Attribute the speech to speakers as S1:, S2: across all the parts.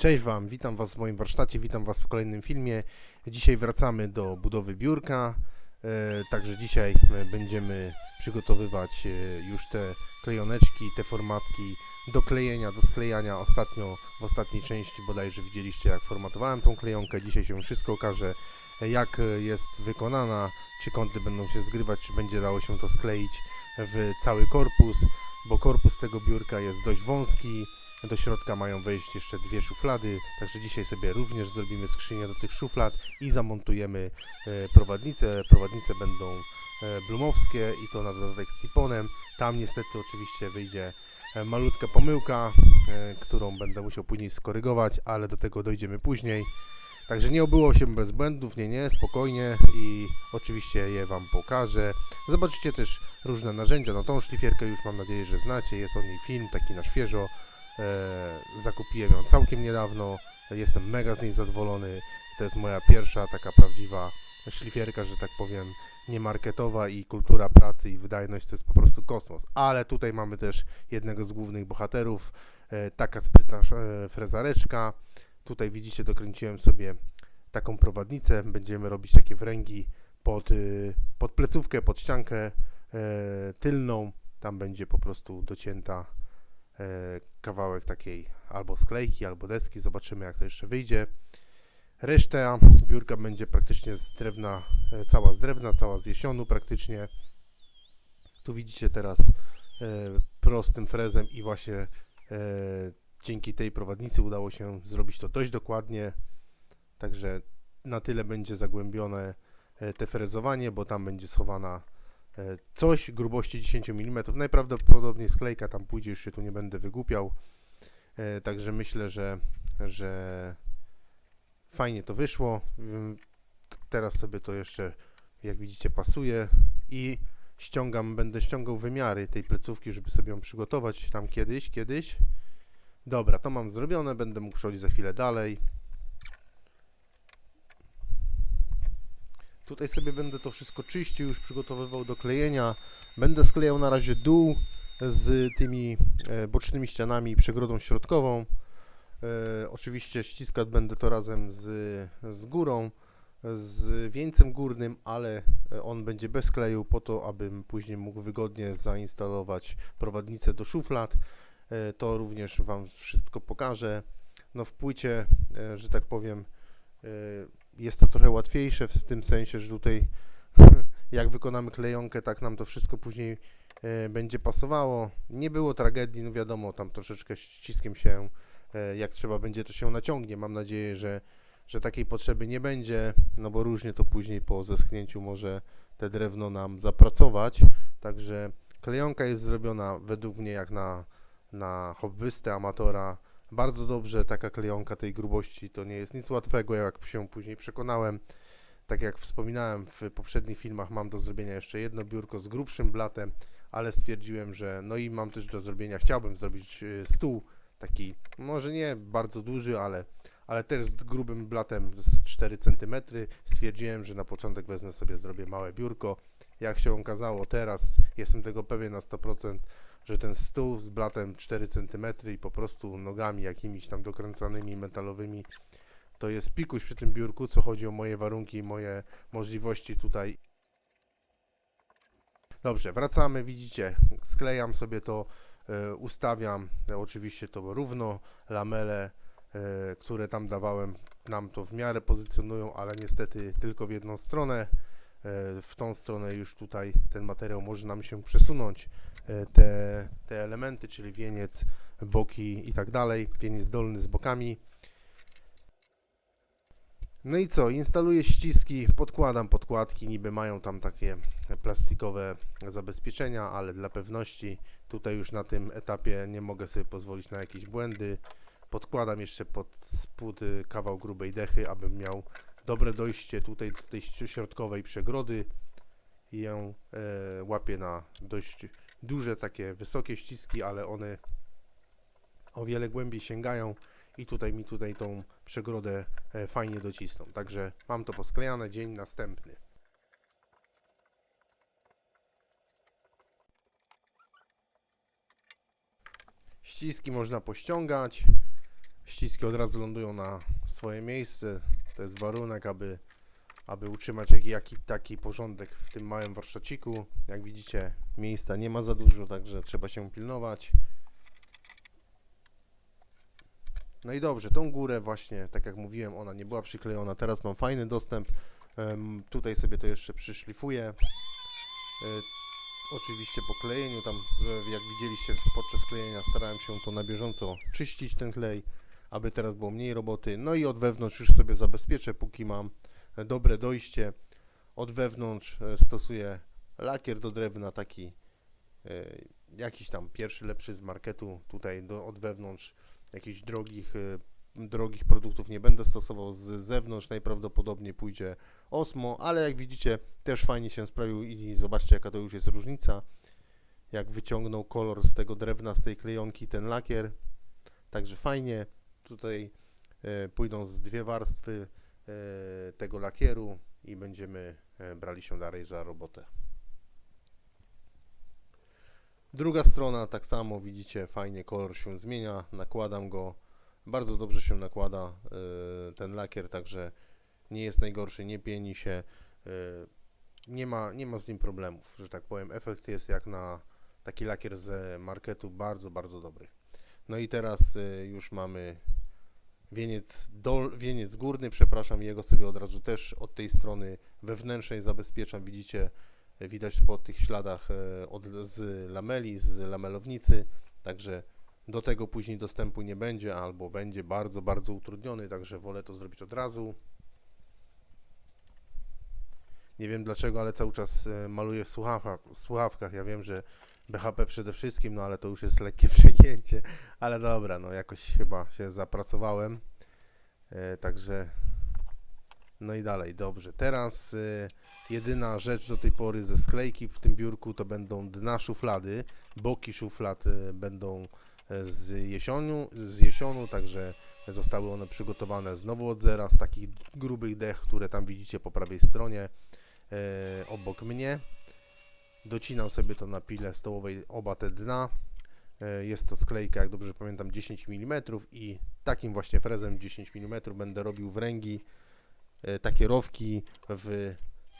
S1: Cześć Wam, witam Was w moim warsztacie, witam Was w kolejnym filmie. Dzisiaj wracamy do budowy biurka, e, także dzisiaj e, będziemy przygotowywać e, już te klejoneczki, te formatki do klejenia, do sklejania. Ostatnio, w ostatniej części bodajże widzieliście jak formatowałem tą klejonkę. Dzisiaj się wszystko okaże, jak jest wykonana, czy kąty będą się zgrywać, czy będzie dało się to skleić w cały korpus, bo korpus tego biurka jest dość wąski. Do środka mają wejść jeszcze dwie szuflady, także dzisiaj sobie również zrobimy skrzynię do tych szuflad i zamontujemy e, prowadnice. Prowadnice będą e, blumowskie i to na dodatek z tiponem. Tam niestety oczywiście wyjdzie e, malutka pomyłka, którą będę musiał później skorygować, ale do tego dojdziemy później. Także nie obyło się bez błędów, nie, nie, spokojnie i oczywiście je Wam pokażę. Zobaczycie też różne narzędzia, no tą szlifierkę już mam nadzieję, że znacie, jest o niej film taki na świeżo. E, zakupiłem ją całkiem niedawno, jestem mega z niej zadowolony. To jest moja pierwsza taka prawdziwa szlifierka, że tak powiem, nie marketowa i kultura pracy i wydajność to jest po prostu kosmos. Ale tutaj mamy też jednego z głównych bohaterów, e, taka sprytna e, frezareczka. Tutaj widzicie, dokręciłem sobie taką prowadnicę. Będziemy robić takie wręgi pod, pod plecówkę, pod ściankę tylną. Tam będzie po prostu docięta kawałek takiej albo sklejki, albo deski. Zobaczymy, jak to jeszcze wyjdzie. Reszta biurka będzie praktycznie z drewna, e, cała z drewna, cała z jesionu praktycznie. Tu widzicie teraz e, prostym frezem i właśnie e, dzięki tej prowadnicy udało się zrobić to dość dokładnie. Także na tyle będzie zagłębione e, te frezowanie, bo tam będzie schowana e, coś grubości 10 mm. Najprawdopodobniej sklejka tam pójdzie, już się tu nie będę wygłupiał. E, Także myślę, że, że fajnie to wyszło. Teraz sobie to jeszcze, jak widzicie, pasuje i ściągam, będę ściągał wymiary tej plecówki, żeby sobie ją przygotować tam kiedyś, kiedyś. Dobra, to mam zrobione, będę mógł przechodzić za chwilę dalej. Tutaj sobie będę to wszystko czyścił, już przygotowywał do klejenia. Będę sklejał na razie dół z tymi e, bocznymi ścianami i przegrodą środkową. E, oczywiście ściskać będę to razem z, z górą, z wieńcem górnym, ale e, on będzie bez kleju po to, abym później mógł wygodnie zainstalować prowadnicę do szuflad. To również Wam wszystko pokażę. No w płycie, że tak powiem, jest to trochę łatwiejsze w tym sensie, że tutaj jak wykonamy klejonkę, tak nam to wszystko później e, będzie pasowało. Nie było tragedii, no wiadomo, tam troszeczkę ściskiem się, e, jak trzeba będzie, to się naciągnie. Mam nadzieję, że, że takiej potrzeby nie będzie, no bo różnie to później po zeschnięciu może te drewno nam zapracować. Także klejonka jest zrobiona według mnie jak na, na hobbystę, amatora. Bardzo dobrze, taka klejonka tej grubości to nie jest nic łatwego, jak się później przekonałem. Tak jak wspominałem w poprzednich filmach, mam do zrobienia jeszcze jedno biurko z grubszym blatem, ale stwierdziłem, że no i mam też do zrobienia, chciałbym zrobić y, stół taki, może nie bardzo duży, ale, ale też z grubym blatem z 4 cm. Stwierdziłem, że na początek wezmę sobie, zrobię małe biurko. Jak się okazało teraz, jestem tego pewien na 100%, że ten stół z blatem 4 cm i po prostu nogami jakimiś tam dokręcanymi metalowymi to jest pikuś przy tym biurku, co chodzi o moje warunki i moje możliwości tutaj. Dobrze, wracamy, widzicie, sklejam sobie to, e, ustawiam oczywiście to równo, lamele, e, które tam dawałem, nam to w miarę pozycjonują, ale niestety tylko w jedną stronę. E, w tą stronę już tutaj ten materiał może nam się przesunąć. E, te, te elementy, czyli wieniec, boki i tak dalej, wieniec dolny z bokami. No i co? Instaluję ściski, podkładam podkładki, niby mają tam takie plastikowe zabezpieczenia, ale dla pewności tutaj już na tym etapie nie mogę sobie pozwolić na jakieś błędy. Podkładam jeszcze pod spód y, kawał grubej dechy, abym miał dobre dojście tutaj do tej środkowej przegrody i ją e, łapię na dość duże, takie wysokie ściski, ale one o wiele głębiej sięgają i tutaj mi tutaj tą przegrodę e, fajnie docisną. Także mam to posklejane, dzień następny. Ściski można pościągać. ściski od razu lądują na swoje miejsce. To jest warunek, aby, aby utrzymać jaki, jaki taki porządek w tym małym warsztaciku. Jak widzicie, miejsca nie ma za dużo, także trzeba się pilnować. No i dobrze, tą górę właśnie, tak jak mówiłem, ona nie była przyklejona. Teraz mam fajny dostęp. Tutaj sobie to jeszcze przyszlifuję. E, oczywiście po klejeniu, tam jak widzieliście podczas klejenia starałem się to na bieżąco czyścić ten klej, aby teraz było mniej roboty. No i od wewnątrz już sobie zabezpieczę, póki mam e, dobre dojście. Od wewnątrz e, stosuję lakier do drewna, taki e, jakiś tam pierwszy lepszy z marketu. Tutaj do, od wewnątrz jakichś drogich, drogich produktów nie będę stosował. Z zewnątrz najprawdopodobniej pójdzie Osmo, ale jak widzicie też fajnie się sprawił i zobaczcie jaka to już jest różnica. Jak wyciągnął kolor z tego drewna, z tej klejonki ten lakier. Także fajnie. Tutaj e, pójdą z dwie warstwy e, tego lakieru i będziemy e, brali się dalej za robotę. Druga strona tak samo widzicie, fajnie kolor się zmienia, nakładam go, bardzo dobrze się nakłada ten lakier, także nie jest najgorszy, nie pieni się, nie ma, nie ma z nim problemów, że tak powiem. Efekt jest jak na taki lakier z marketu, bardzo, bardzo dobry. No i teraz e, już mamy wieniec, dol, wieniec górny, przepraszam, jego sobie od razu też od tej strony wewnętrznej zabezpieczam, widzicie, widać po tych śladach e, od, z lameli, z lamelownicy, także do tego później dostępu nie będzie, albo będzie bardzo, bardzo utrudniony, także wolę to zrobić od razu. Nie wiem dlaczego, ale cały czas e, maluję w słuchawkach. Ja wiem, że BHP przede wszystkim, no ale to już jest lekkie przegięcie. Ale dobra, no jakoś chyba się zapracowałem. E, także no i dalej, dobrze. Teraz e, jedyna rzecz do tej pory ze sklejki w tym biurku to będą dna szuflady. Boki szuflad e, będą z jesionu, z jesionu, także zostały one przygotowane znowu od zera z takich grubych dech, które tam widzicie po prawej stronie obok mnie. Docinam sobie to na pile stołowej oba te dna. E, Jest to sklejka, jak dobrze pamiętam, 10 mm i takim właśnie frezem 10 mm będę robił wręgi, e, takie rowki w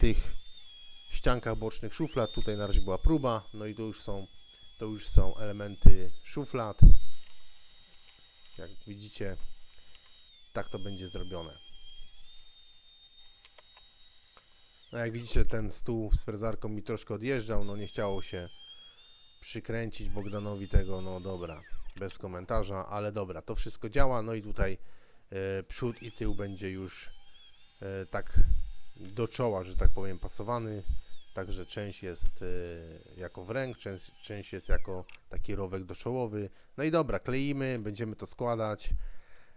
S1: tych ściankach bocznych szuflad. Tutaj na razie była próba, no i to już są, to już są elementy szuflad. Jak widzicie, tak to będzie zrobione. No jak widzicie, ten stół z frezarką mi troszkę odjeżdżał, no nie chciało się przykręcić Bogdanowi tego, no dobra, bez komentarza, ale dobra, to wszystko działa, no i tutaj e, przód i tył będzie już e, tak do czoła, że tak powiem, pasowany, także część jest e, jako wręg, część, część jest jako taki rowek doszołowy, no i dobra, kleimy, będziemy to składać,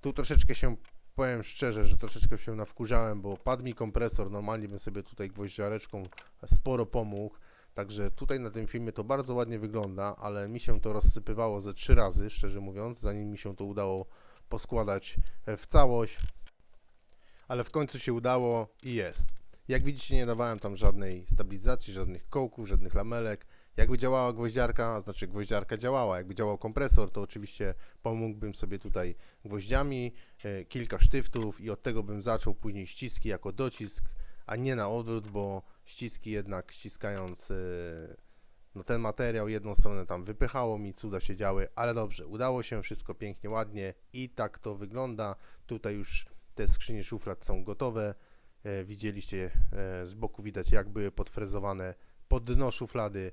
S1: tu troszeczkę się powiem szczerze, że troszeczkę się nawkurzałem, bo padł mi kompresor, normalnie bym sobie tutaj gwoździareczką sporo pomógł, także tutaj na tym filmie to bardzo ładnie wygląda, ale mi się to rozsypywało ze trzy razy, szczerze mówiąc, zanim mi się to udało poskładać e, w całość, ale w końcu się udało i jest. Jak widzicie nie dawałem tam żadnej stabilizacji, żadnych kołków, żadnych lamelek, jakby działała gwoździarka, znaczy gwoździarka działała, jakby działał kompresor, to oczywiście pomógłbym sobie tutaj gwoździami, e, kilka sztyftów i od tego bym zaczął później ściski jako docisk, a nie na odwrót, bo ściski jednak ściskając e, no ten materiał jedną stronę tam wypychało mi, cuda się działy, ale dobrze, udało się, wszystko pięknie, ładnie i tak to wygląda. Tutaj już te skrzynie szuflad są gotowe. E, widzieliście z boku widać jak były podfrezowane pod dno szuflady.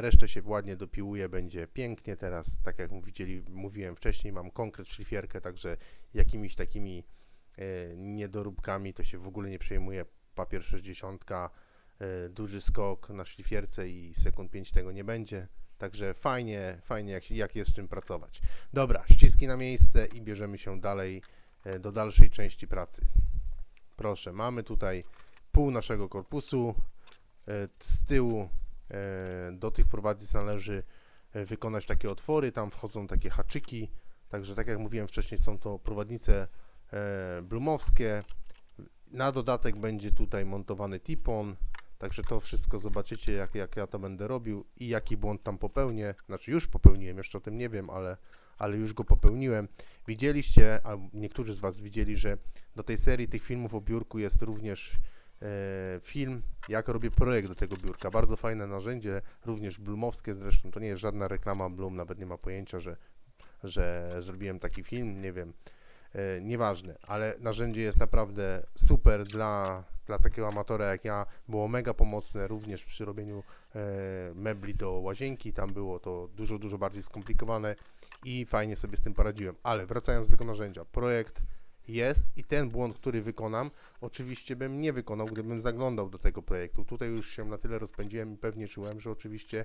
S1: Resztę się ładnie dopiłuje, będzie pięknie. Teraz, tak jak widzieli, mówiłem wcześniej, mam konkret szlifierkę, także jakimiś takimi e, niedoróbkami to się w ogóle nie przejmuje. Papier 60, e, duży skok na szlifierce i sekund 5 tego nie będzie. Także fajnie, fajnie jak, jak jest czym pracować. Dobra, ściski na miejsce i bierzemy się dalej e, do dalszej części pracy. Proszę, mamy tutaj pół naszego korpusu. Z tyłu do tych prowadnic należy e, wykonać takie otwory, tam wchodzą takie haczyki. Także tak jak mówiłem wcześniej, są to prowadnice e, blumowskie. Na dodatek będzie tutaj montowany tipon, Także to wszystko zobaczycie, jak, jak ja to będę robił i jaki błąd tam popełnię. Znaczy już popełniłem, jeszcze o tym nie wiem, ale, ale już go popełniłem. Widzieliście, a niektórzy z Was widzieli, że do tej serii tych filmów o biurku jest również e, film, jak robię projekt do tego biurka. Bardzo fajne narzędzie, również blumowskie zresztą. To nie jest żadna reklama Bloom, nawet nie ma pojęcia, że, że zrobiłem taki film, nie wiem. E, nieważne, ale narzędzie jest naprawdę super dla, dla takiego amatora jak ja. Było mega pomocne również przy robieniu e, mebli do łazienki. Tam było to dużo, dużo bardziej skomplikowane i fajnie sobie z tym poradziłem. Ale wracając do tego narzędzia, projekt jest i ten błąd, który wykonam, oczywiście bym nie wykonał, gdybym zaglądał do tego projektu. Tutaj już się na tyle rozpędziłem i pewnie czułem, że oczywiście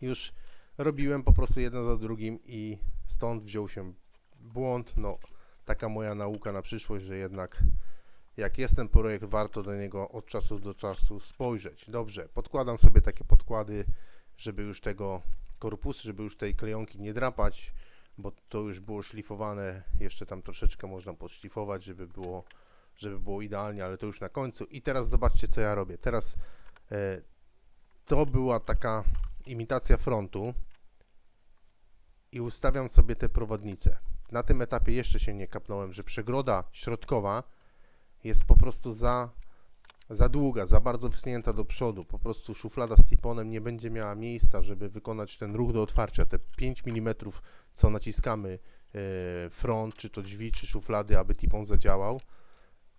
S1: już robiłem po prostu jedno za drugim i stąd wziął się błąd. No, taka moja nauka na przyszłość, że jednak jak jest ten projekt, warto do niego od czasu do czasu spojrzeć. Dobrze, podkładam sobie takie podkłady, żeby już tego korpusu, żeby już tej klejonki nie drapać, bo to już było szlifowane, jeszcze tam troszeczkę można podszlifować, żeby było, żeby było idealnie, ale to już na końcu. I teraz zobaczcie, co ja robię. Teraz e, to była taka imitacja frontu i ustawiam sobie te prowadnice. Na tym etapie jeszcze się nie kapnąłem, że przegroda środkowa jest po prostu za, za długa, za bardzo wysunięta do przodu. Po prostu szuflada z tiponem nie będzie miała miejsca, żeby wykonać ten ruch do otwarcia. Te 5 mm, co naciskamy e, front, czy to drzwi, czy szuflady, aby tipon zadziałał,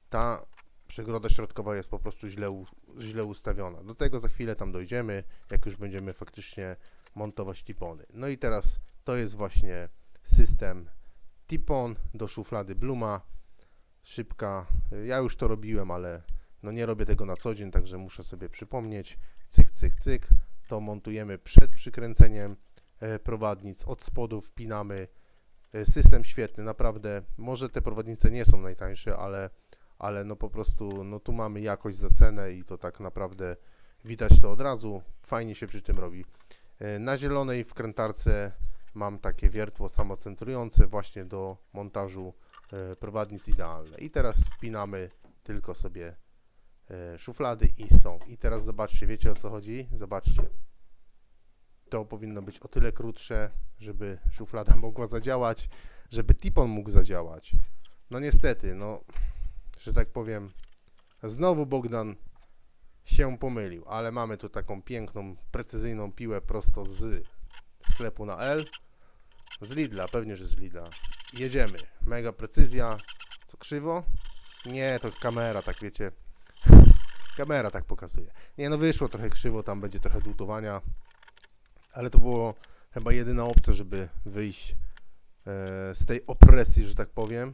S1: ta przegroda środkowa jest po prostu źle, źle ustawiona. Do tego za chwilę tam dojdziemy, jak już będziemy faktycznie montować tipony. No i teraz to jest właśnie system tipon do szuflady Bluma. Szybka, ja już to robiłem, ale no nie robię tego na co dzień, także muszę sobie przypomnieć. Cyk, cyk, cyk. To montujemy przed przykręceniem e, prowadnic. Od spodu wpinamy. E, system świetny, naprawdę. Może te prowadnice nie są najtańsze, ale, ale no po prostu no tu mamy jakość za cenę i to tak naprawdę widać to od razu. Fajnie się przy tym robi. E, Na zielonej wkrętarce mam takie wiertło samocentrujące właśnie do montażu prowadnic idealne. I teraz wpinamy tylko sobie szuflady i są. I teraz zobaczcie, wiecie o co chodzi? Zobaczcie. To powinno być o tyle krótsze, żeby szuflada mogła zadziałać, żeby tipon mógł zadziałać. No niestety, no, że tak powiem, znowu Bogdan się pomylił, ale mamy tu taką piękną, precyzyjną piłę prosto z sklepu na L. Z Lidla, pewnie, że z Lidla. Jedziemy. Mega precyzja. Co krzywo? Nie, to kamera, tak wiecie. Kamera tak pokazuje. Nie, no wyszło trochę krzywo, tam będzie trochę dłutowania. Ale to było chyba jedyna opcja, żeby wyjść e, z tej opresji, że tak powiem.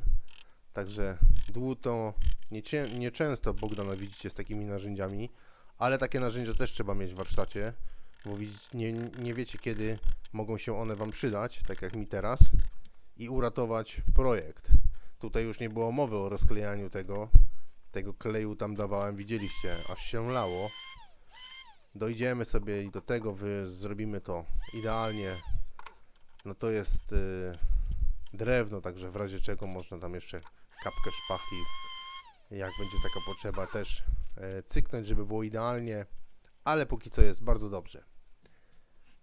S1: Także dłuto niecie, nieczęsto Bogdana widzicie z takimi narzędziami, ale takie narzędzia też trzeba mieć w warsztacie, bo nie, nie wiecie kiedy mogą się one Wam przydać, tak jak mi teraz, i uratować projekt. Tutaj już nie było mowy o rozklejaniu tego, tego kleju tam dawałem, widzieliście, aż się lało. Dojdziemy sobie i do tego wy zrobimy to idealnie. No to jest y, drewno, także w razie czego można tam jeszcze kapkę szpachli, jak będzie taka potrzeba też e, cyknąć, żeby było idealnie, ale póki co jest bardzo dobrze.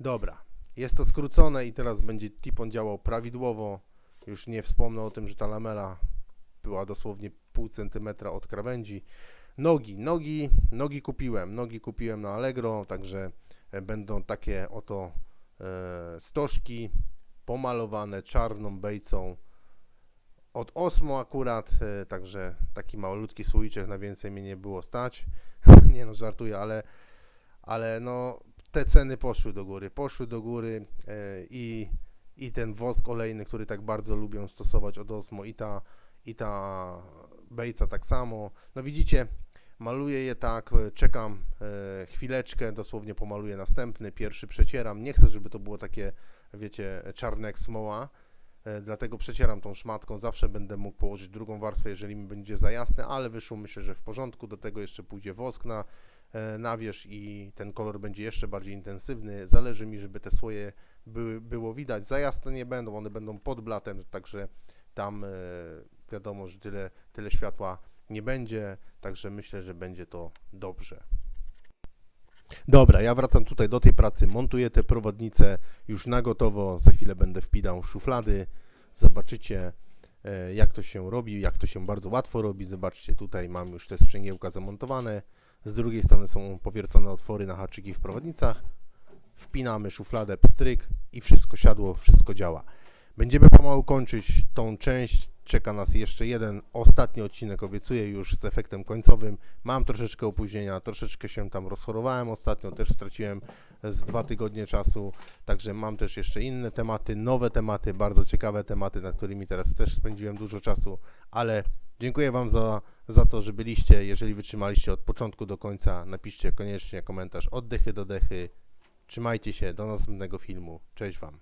S1: Dobra, jest to skrócone i teraz będzie tipon działał prawidłowo. Już nie wspomnę o tym, że ta lamela była dosłownie pół centymetra od krawędzi. Nogi, nogi, nogi kupiłem, nogi kupiłem na Allegro, także e, będą takie oto e, stożki pomalowane czarną bejcą od Osmo akurat, e, także taki malutki słoiczek, na więcej mnie nie było stać. nie no, żartuję, ale, ale no te ceny poszły do góry, poszły do góry i, i ten wosk olejny, który tak bardzo lubią stosować od Osmo i ta, i ta bejca tak samo. No widzicie, maluję je tak, e, czekam e, chwileczkę, dosłownie pomaluję następny, pierwszy przecieram. Nie chcę, żeby to było takie, wiecie, czarne jak smoła, e, dlatego przecieram tą szmatką. Zawsze będę mógł położyć drugą warstwę, jeżeli mi będzie za jasne, ale wyszło myślę, że w porządku. Do tego jeszcze pójdzie wosk na, na wierzch i ten kolor będzie jeszcze bardziej intensywny. Zależy mi, żeby te słoje były, było widać. Za jasne nie będą, one będą pod blatem, także tam wiadomo, że tyle, tyle światła nie będzie, także myślę, że będzie to dobrze. Dobra, ja wracam tutaj do tej pracy, montuję te prowadnice już na gotowo, za chwilę będę wpinał w szuflady, zobaczycie e, jak to się robi, jak to się bardzo łatwo robi, zobaczcie tutaj mam już te sprzęgiełka zamontowane, z drugiej strony są powiercone otwory na haczyki w prowadnicach, wpinamy szufladę, pstryk i wszystko siadło, wszystko działa. Będziemy pomału kończyć tą część. Czeka nas jeszcze jeden ostatni odcinek, obiecuję już z efektem końcowym. Mam troszeczkę opóźnienia, troszeczkę się tam rozchorowałem ostatnio, też straciłem z dwa tygodnie czasu, także mam też jeszcze inne tematy, nowe tematy, bardzo ciekawe tematy, nad którymi teraz też spędziłem dużo czasu, ale dziękuję Wam za, za to, że byliście. Jeżeli wytrzymaliście od początku do końca, napiszcie koniecznie komentarz oddechy do dechy. Trzymajcie się, do następnego filmu. Cześć Wam.